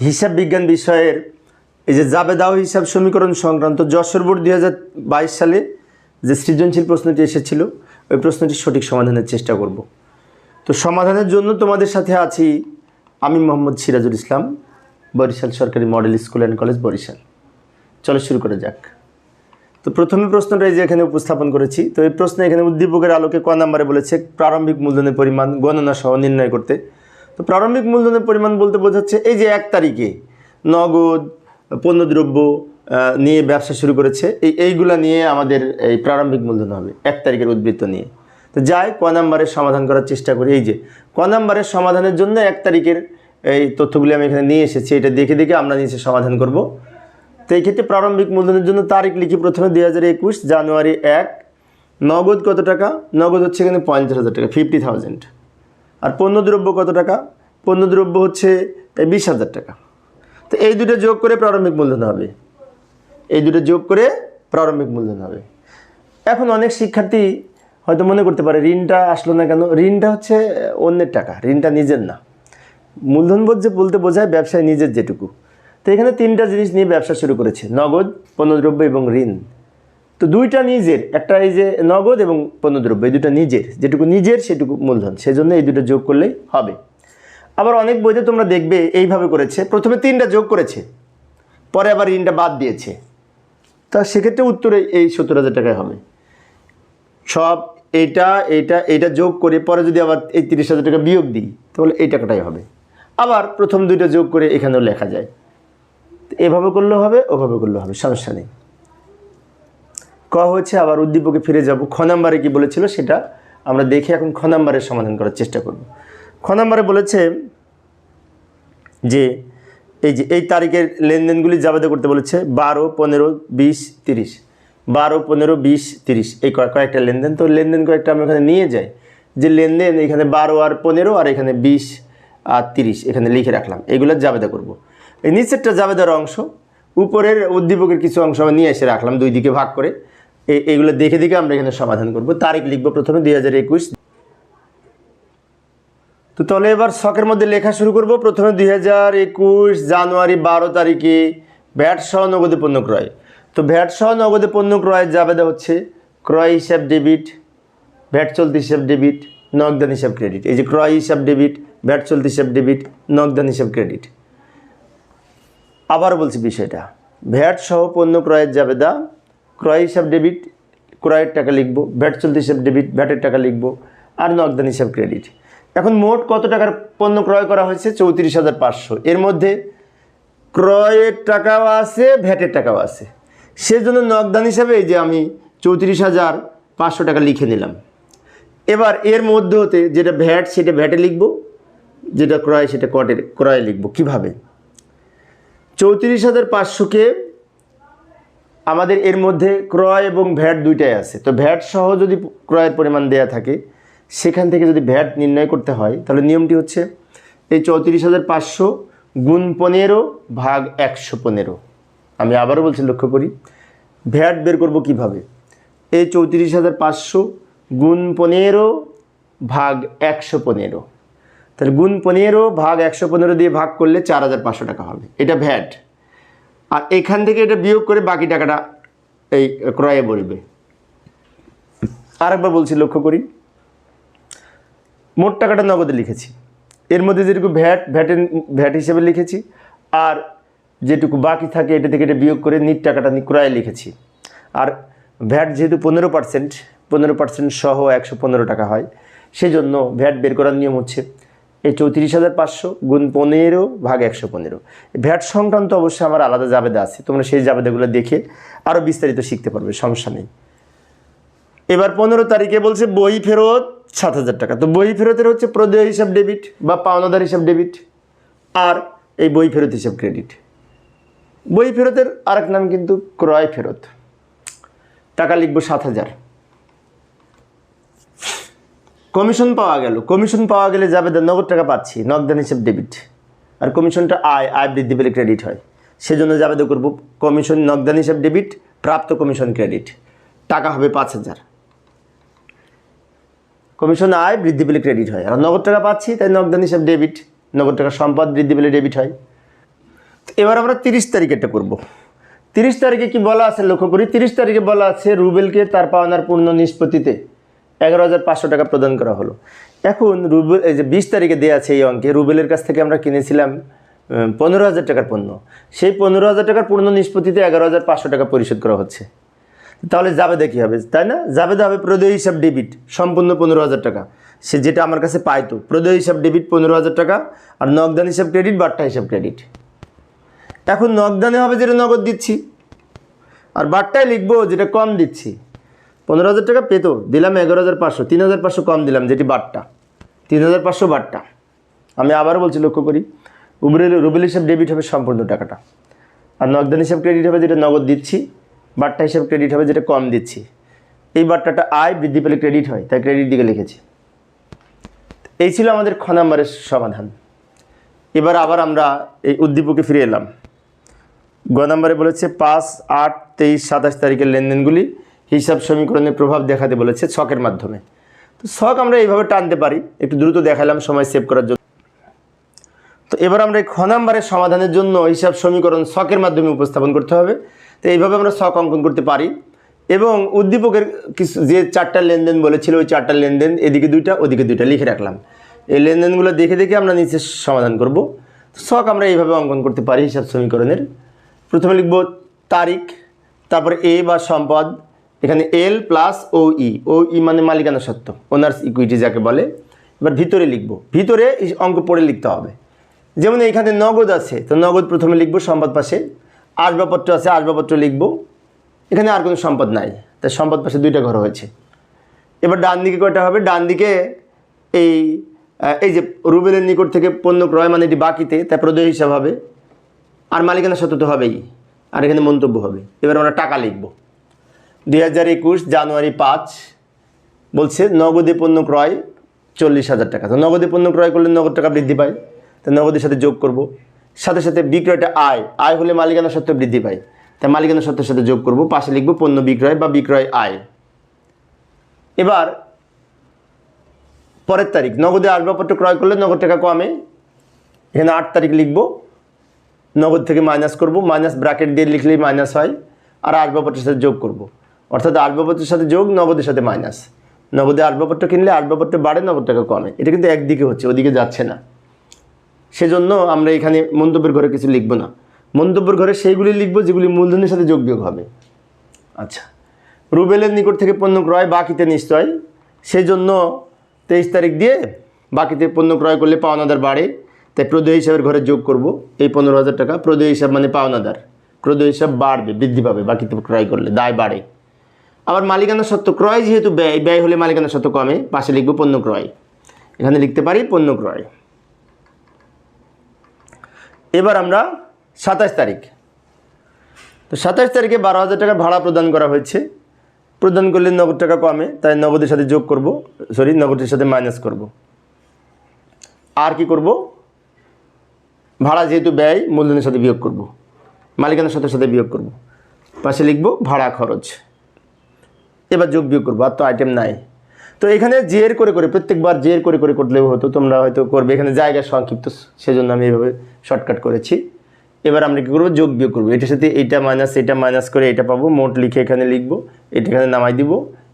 হিসাব বিজ্ঞান বিষয়ের এই যে জাবেদাও হিসাব সমীকরণ সংক্রান্ত যশোর বোর্ড দুই হাজার বাইশ সালে যে সৃজনশীল প্রশ্নটি এসেছিল, ওই প্রশ্নটির সঠিক সমাধানের চেষ্টা করব। তো সমাধানের জন্য তোমাদের সাথে আছি আমি মোহাম্মদ সিরাজুল ইসলাম, বরিশাল সরকারি model school and college Barishal. চলো শুরু করে যাক। তো প্রথমে প্রশ্নটা এই যে এখানে উপস্থাপন করেছি, তো এই প্রশ্নে এখানে উদ্দীপকের আলোকে ক নাম্বারে বলেছে, প্রারম্ভিক মূলধনের পরিমাণ গণনা সহ নির্ণয় করতে। তো প্রারম্ভিক মূলধনের পরিমাণ বলতে বোঝাচ্ছে এই যে এক তারিখে নগদ, পণ্যদ্রব্য নিয়ে ব্যবসা শুরু করেছে। এই, এইগুলা নিয়ে আমাদের এই প্রারম্ভিক মূলধন হবে এক তারিখের উদ্বৃত্ত নিয়ে। তো যাই, ক নাম্বারের সমাধান করার চেষ্টা করি। এই যে, ক নাম্বারের সমাধানের জন্য এক তারিখের এই তথ্যগুলি আমি এখানে নিয়ে এসেছি। এটা দেখে দেখে আমরা নিচে সমাধান করব। তো এই ক্ষেত্রে প্রারম্ভিক মূলধনের জন্য তারিখ লিখি প্রথমে দুই হাজার একুশ, জানুয়ারি এক। নগদ কত টাকা? নগদ হচ্ছে এখানে পঞ্চাশ হাজার টাকা ফিফটি থাউজেন্ড আর পণ্যদ্রব্য কত টাকা? পণ্যদ্রব্য হচ্ছে বিশ হাজার টাকা। তো এই দুটো যোগ করে প্রারম্ভিক মূলধন হবে। এই দুটো যোগ করে প্রারম্ভিক মূলধন হবে। এখন অনেক শিক্ষার্থী হয়তো মনে করতে পারে, ঋণটা আসলো না কেন? ঋণটা হচ্ছে অন্যের টাকা, ঋণটা নিজের না। মূলধন যে বলতে বোঝায়, ব্যবসায় নিজের যেটুকু। তো এখানে তিনটা জিনিস নিয়ে ব্যবসা শুরু করেছে, নগদ, পণ্যদ্রব্য এবং ঋণ। তো দুইটা নিজের, একটা এই যে নগদ এবং পণ্যদ্রব্য, এই দুটো নিজের, যেটুকু নিজের সেটুকু মূলধন, সেজন্য এই দুটো যোগ করলেই হবে। আবার অনেক বইতে তোমরা দেখবে এইভাবে করেছে, প্রথমে তিনটা যোগ করেছে, পরে আবার ঋণটা বাদ দিয়েছে। তা সেক্ষেত্রে উত্তরে এই সত্তর হাজার টাকায় হবে। সব এইটা এইটা এইটা যোগ করে পরে যদি আবার এই তিরিশ হাজার টাকা বিয়োগ দিই, তাহলে এই টাকাটাই হবে। আবার প্রথম দুইটা যোগ করে এখানেও লেখা যায়। এভাবে করলেও হবে, ওভাবে করলেও হবে, সমস্যা নেই। ক হচ্ছে আবার উদ্দীপকে ফিরে যাব। খ নাম্বারে কি বলেছিল সেটা আমরা দেখে এখন খ নাম্বারের সমাধান করার চেষ্টা করব। খ নাম্বারে বলেছে যে, এই যে, এই তারিখের লেনদেনগুলি জাবেদা করতে বলেছে, বারো, পনেরো, বিশ, তিরিশ। বারো, পনেরো, বিশ, তিরিশ। এই কয়- কয়েকটা লেনদেন, তো লেনদেন কয়েকটা আমরা এখানে নিয়ে যাই। যে লেনদেন, এখানে বারো আর পনেরো, আর এখানে বিশ আর তিরিশ এখানে লিখে রাখলাম। এগুলো জাবেদা করব। এই নিচেরটা জাবেদার অংশ, উপরের উদ্দীপকের কিছু অংশ আমি নিয়ে এসে রাখলাম, দুই দিকে ভাগ করে। এইগুলো দেখে দেখে আমরা এখানে সমাধান করব। তারিখ লিখব প্রথমে দুই হাজার একুশ। তো তাহলে এবার শখের মধ্যে লেখা শুরু করব। প্রথমে দুই হাজার একুশ জানুয়ারি বারো তারিখে ভ্যাট সহ নগদে পণ্য ক্রয়। তো ভ্যাট সহ নগদে পণ্য ক্রয় জাবেদা হচ্ছে ক্রয় হিসাব ডেবিট, ভ্যাট চলতি হিসাব ডেবিট, নগদান হিসাব ক্রেডিট। এই যে ক্রয় হিসাব ডেবিট, ভ্যাট চলতি হিসাব ডেবিট, নগদান হিসাব ক্রেডিট। আবার বলছি বিষয়টা। ভ্যাট সহ পণ্য ক্রয়ের জাবেদা ক্রয় হিসাব ডেবিট ক্রয়ের টাকা লিখব ভ্যাট চলতি হিসাব ডেবিট ভ্যাটের টাকা লিখব, আর নগদান হিসাব ক্রেডিট এখন মোট কত টাকার পণ্য ক্রয় করা হয়েছে? চৌত্রিশ হাজার পাঁচশো। এর মধ্যে ক্রয়ের টাকাও আছে ভ্যাটের টাকাও আছে। সেজন্য নগদান হিসাবে যে আমি চৌত্রিশ হাজার পাঁচশো টাকা লিখে নিলাম। এবার এর মধ্যে হতে যেটা ভ্যাট সেটা ভ্যাটে লিখব, যেটা ক্রয়, সেটা কটে ক্রয়ে লিখব। কীভাবে? চৌত্রিশ হাজার পাঁচশোকে আমাদের এর মধ্যে ক্রয় এবং ভ্যাট দুইটাই আছে। তো ভ্যাট সহ যদি ক্রয়ের পরিমাণ দেয়া থাকে, সেখান থেকে যদি ভ্যাট নির্ণয় করতে হয়, তাহলে নিয়মটি হচ্ছে এই চৌত্রিশ হাজার পাঁচশো গুণ পনেরো ভাগ একশো পনেরো। আমি আবারও বলছি, লক্ষ্য করি, ভ্যাট বের করব কীভাবে? এই চৌত্রিশ হাজার পাঁচশো গুণ পনেরো ভাগ একশো পনেরো। তাহলে গুণ পনেরো ভাগ একশো পনেরো দিয়ে ভাগ করলে চার হাজার পাঁচশো টাকা হবে। এটা ভ্যাট। আর এখান থেকে এটা বিয়োগ করে বাকি টাকাটা এই ক্রয়ে বলবে আরেকবার বলছি, লক্ষ্য করি। মোট টাকাটা নগদে লিখেছি। এর মধ্যে যেটুকু ভ্যাট, ভ্যাটের, ভ্যাট হিসেবে লিখেছি, আর যেটুকু বাকি থাকে এটা থেকে এটা বিয়োগ করে নিট টাকাটা ক্রয়ে লিখেছি। আর ভ্যাট যেহেতু পনেরো পার্সেন্ট পনেরো পার্সেন্ট সহ একশো পনেরো টাকা হয় সেই জন্য ভ্যাট বের করার নিয়ম হচ্ছে এই চৌত্রিশ হাজার পাঁচশো গুণ পনেরো ভাগ একশো পনেরো। ভ্যাট সংক্রান্ত অবশ্যই আমার আলাদা জাবেদা আছে, তোমরা সেই জাবেদাগুলো দেখে আরও বিস্তারিত শিখতে পারবে, সমস্যা নেই। এবার পনেরো তারিখে বলছে বই ফেরত সাত হাজার টাকা। তো বই ফেরতের হচ্ছে প্রদেয় হিসাব ডেবিট বা পাওনাদার হিসাব ডেবিট আর এই বই ফেরত হিসাব ক্রেডিট। বই ফেরতের আরেক নাম কিন্তু ক্রয় ফেরত। টাকা লিখব সাত হাজার। কমিশন পাওয়া গেল। কমিশন পাওয়া গেলে যাবে নগদ টাকা পাচ্ছি নগদান হিসেব ডেবিট আর কমিশনটা আয় আয় বৃদ্ধি পেলে ক্রেডিট হয়। সেজন্য যাবে করব কমিশন নগদান হিসেব ডেবিট প্রাপ্ত কমিশন ক্রেডিট টাকা হবে পাঁচ হাজার। কমিশন আয়, বৃদ্ধি পেলে ক্রেডিট হয়। আর নগদ টাকা পাচ্ছি, তাই নগদান হিসাব ডেবিট নগদ টাকা সম্পদ, বৃদ্ধি পেলে ডেবিট হয়। এবার আমরা তিরিশ তারিখেটা করব। তিরিশ তারিখে কি বলা আছে লক্ষ্য করি? তিরিশ তারিখে বলা আছে রুবেলকে তার পাওনার পূর্ণ নিষ্পত্তিতে। এগারো হাজার পাঁচশো টাকা প্রদান করা হলো। এখন রুবেল, এই যে বিশ তারিখে দেওয়া আছে এই অঙ্কে, রুবেলের কাছ থেকে আমরা কিনেছিলাম পনেরো হাজার টাকার পণ্য। সেই পনেরো হাজার টাকার পূর্ণ নিষ্পত্তিতে এগারো হাজার পাঁচশো টাকা পরিশোধ করা হচ্ছে। তাহলে জাবেদা কী হবে, তাই না? জাবেদা হবে প্রদেয় হিসাব ডেবিট, সম্পূর্ণ পনেরো হাজার টাকা। সে যেটা আমার কাছে পাইতো, প্রদেয় হিসাব ডেবিট পনেরো হাজার টাকা আর নগদান হিসাব ক্রেডিট, বাট্টা হিসাব ক্রেডিট। এখন নগদানে হবে যেটা নগদ দিচ্ছি, আর বাট্টায় লিখব যেটা কম দিচ্ছি। পনেরো হাজার টাকা পেতো, দিলাম এগারো হাজার পাঁচশো, তিন হাজার পাঁচশো কম দিলাম, যেটি বাট্টা তিন হাজার পাঁচশো বাট্টা আমি আবারও বলছি, লক্ষ্য করি, উবরের রুবেল হিসাব ডেবিট হবে সম্পূর্ণ টাকাটা। আর নগদান হিসাব ক্রেডিট হবে যেটা নগদ দিচ্ছি বাট্টা হিসাব ক্রেডিট হবে যেটা কম দিচ্ছি। এই বাট্টাটা আয় বৃদ্ধি পেলে ক্রেডিট হয়, তাই ক্রেডিট দিকে লিখেছি। এই ছিল আমাদের খ নাম্বারের সমাধান। এবার আবার আমরা এই উদ্দীপকে ফিরে এলাম। গ নাম্বারে বলেছে পাঁচ আট তেইশ সাতাশ তারিখের লেনদেনগুলি হিসাব সমীকরণের প্রভাব দেখাতে বলেছে ছকের মাধ্যমে। তো ছক আমরা এইভাবে টানতে পারি, একটু দ্রুত দেখালাম সময় সেভ করার জন্য। তো এবার আমরা এই খ নাম্বারের সমাধানের জন্য হিসাব সমীকরণ ছকের মাধ্যমে উপস্থাপন করতে হবে। তো এইভাবে আমরা ছক অঙ্কন করতে পারি। এবং উদ্দীপকের কিছু, যে চারটা লেনদেন বলেছিল, ওই চারটা লেনদেন এদিকে দুইটা, ওদিকে দুইটা লিখে রাখলাম। এই লেনদেনগুলো দেখে দেখে আমরা নিচে সমাধান করব। ছক আমরা এইভাবে অঙ্কন করতে পারি হিসাব সমীকরণের। প্রথমে লিখব তারিখ, তারপরে এ বা সম্পদ এখানে এল প্লাস ও ই ও ই মানে মালিকানা সত্ত্ব ওনার্স ইকুইটি যাকে বলে। এবার ভিতরে লিখব, ভিতরে অঙ্ক পড়ে লিখতে হবে। যেমন এখানে নগদ আছে, তো নগদ প্রথমে লিখব সম্পদ পাশে, আসবাবপত্র আছে, আসবাবপত্র লিখব। এখানে আর কোনো সম্পদ নাই, তাই সম্পদ পাশে দুইটা ঘর হয়েছে। এবার ডান দিকে কয়টা হবে? ডান দিকে এই এই যে রুবেলের নিকট থেকে পণ্য ক্রয় মানে এটি বাকিতে তাই প্রদেয় হিসাব হবে। আর মালিকানা সত্য তো হবেই, আর এখানে মন্তব্য হবে। এবার আমরা টাকা লিখব। দুই হাজার একুশ জানুয়ারি পাঁচ বলছে নগদে পণ্য ক্রয় চল্লিশ হাজার টাকা। তো নগদে পণ্য ক্রয় করলে নগদ টাকা বৃদ্ধি পায়, তো নগদের সাথে যোগ করব। সাথে সাথে বিক্রয়টা আয় আয় হলে মালিকানা সত্ত্ব বৃদ্ধি পায়। তাই মালিকানা সত্ত্বের সাথে যোগ করব, পাশে লিখব পণ্য বিক্রয় বা বিক্রয় আয়। এবার পরের তারিখ, নগদে আসবাবপত্র ক্রয় করলে নগদ টাকা কমে। এখানে আট তারিখ লিখব, নগদ থেকে মাইনাস করব, মাইনাস ব্র্যাকেট দিয়ে লিখলেই মাইনাস হয়, আর আসবাবপত্রের সাথে যোগ করব। অর্থাৎ আসবাবপত্রের সাথে যোগ, নগদের সাথে মাইনাস। নগদে আসবাবপত্র কিনলে আসবাবপত্র বাড়ে নগদ টাকা কমে। এটা কিন্তু একদিকে হচ্ছে, ওদিকে যাচ্ছে না। সেজন্য আমরা এখানে মন্তব্যের ঘরে কিছু লিখব না। মন্তব্যের ঘরে সেইগুলি লিখব যেগুলি মূলধনের সাথে যোগ বিয়োগ হবে। আচ্ছা। রুবেলের নিকট থেকে পণ্য ক্রয় বাকিতে নিশ্চয়। সেই জন্য তেইশ তারিখ দিয়ে বাকিতে পণ্য ক্রয় করলে পাওনাদার বাড়ে। তাই প্রদেয় হিসাবের ঘরে যোগ করব। এই পনেরো হাজার টাকা প্রদেয় হিসাব মানে পাওনাদার। প্রদেয় হিসাব বাড়বে, বৃদ্ধি পাবে বাকিতে ক্রয় করলে, দায় বাড়ে। আবার মালিকানা সত্ত্ব ক্রয় যেহেতু ব্যয় ব্যয় হলে মালিকানা সত্ত্ব কমে, পাশে লিখব পণ্য ক্রয়। এখানে লিখতে পারি পণ্য ক্রয়। এবার আমরা সাতাশ তারিখ। তো সাতাশ তারিখে বারো হাজার টাকা ভাড়া প্রদান করা হয়েছে। প্রদান করলে নগদ টাকা কমে, তাই নগদের সাথে যোগ করব সরি নগদের সাথে মাইনাস করব। আর কি করব? ভাড়া যেহেতু ব্যয়, মূলধনের সাথে বিয়োগ করব। মালিকানার সাথে সাথে বিয়োগ করব। পাশে লিখব ভাড়া খরচ। এবার যোগ বিয়োগ করব, আর তো আইটেম নাই। তো এখানে জের করে করে, প্রত্যেকবার জের করে করে করলেও হতো তোমরা হয়তো করবে, এখানে জায়গা সংক্ষিপ্ত, সেজন্য আমি এইভাবে শর্টকাট করেছি। এবার আমরা কী করব? যোগ বিয়োগ করব। এটার সাথে এইটা মাইনাস এটা মাইনাস করে এটা পাবো, মোট লিখে এখানে লিখব, এটা এখানে নামাই দিব,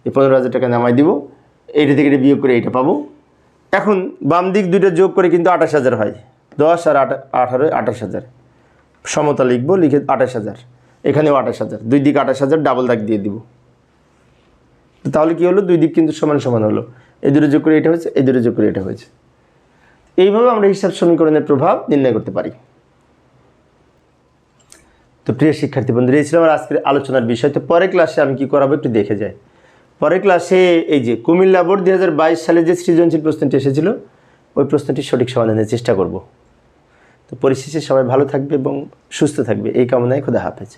এই পনেরো হাজার টাকা নামাই দিব, এইটা থেকে এটা বিয়োগ করে এটা পাবো। এখন বাম দিক দুইটা যোগ করে কিন্তু আঠাশ হাজার হয়, দশ আর আটা, আঠারো, আঠাশ হাজার। সমতা লিখব, লিখে আঠাশ হাজার, এখানেও আঠাশ হাজার, দুই দিক আঠাশ হাজার ডাবল দাগ দিয়ে দিব। তাহলে কি হলো? দুই দিক কিন্তু সমান সমান হলো। এই দুটো যোগ করে এটা হয়েছে, এই দুটো যোগ করে এটা হয়েছে। এইভাবে আমরা হিসাব সমীকরণের প্রভাব নির্ণয় করতে পারি। তো প্রিয় শিক্ষার্থী বন্ধুরা, এই ছিল আমার আজকের আলোচনার বিষয়। তো পরের ক্লাসে আমি কি করাবো একটু দেখে যাই। পরের ক্লাসে এই যে কুমিল্লা বোর্ড দুই হাজার বাইশ সালে যে সৃজনশীল প্রশ্নটি এসেছিল, ওই প্রশ্নটির সঠিক সমাধানের চেষ্টা করব। তো পরিশেষে সবাই ভালো থাকবে এবং সুস্থ থাকবে। এই কামনায় খোদা হাফেজ।